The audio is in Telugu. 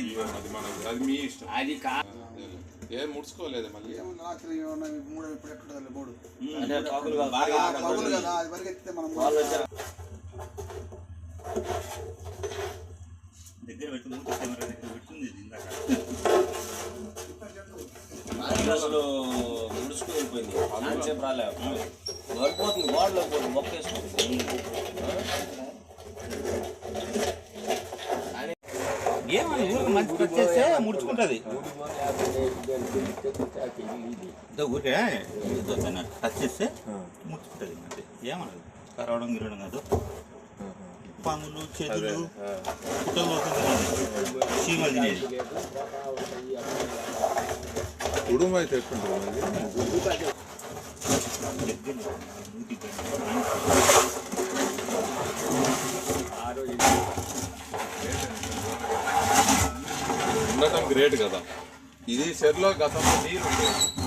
ఇగో అది మన అది మీ ఇష్టం. అది కా ఏం ముడుచుకోలేదు మళ్ళీ? ఏమన్నా మూడు ఇప్పుడు ఎక్కడ మూడు. కాదు. అది మనం దగ్గర పెట్టి కెమెరా దగ్గర ఇందాక. అసలు ముడుచుకు వెళ్ళిపోయింది. అంతసేపు రాలే. వెళ్ళిపోతుంది గోడలో పోతుంది మొక్క వేసుకుంటుంది ఏమని ఊరికి మంచి కట్ చేస్తే ముడుచుకుంటుంది ఊరికే టచ్ చేస్తే ముడుచుకుంటుంది ఏమనదు. కరవడం గిరవడం కాదు. పాములు చేతులు పుట్టలు చీమలు తినేది. అయితే అది? దగ్గర. గతం గ్రేట్ గతం ఇది చెరులో గతంలో నీళ్ళు ఉండేది.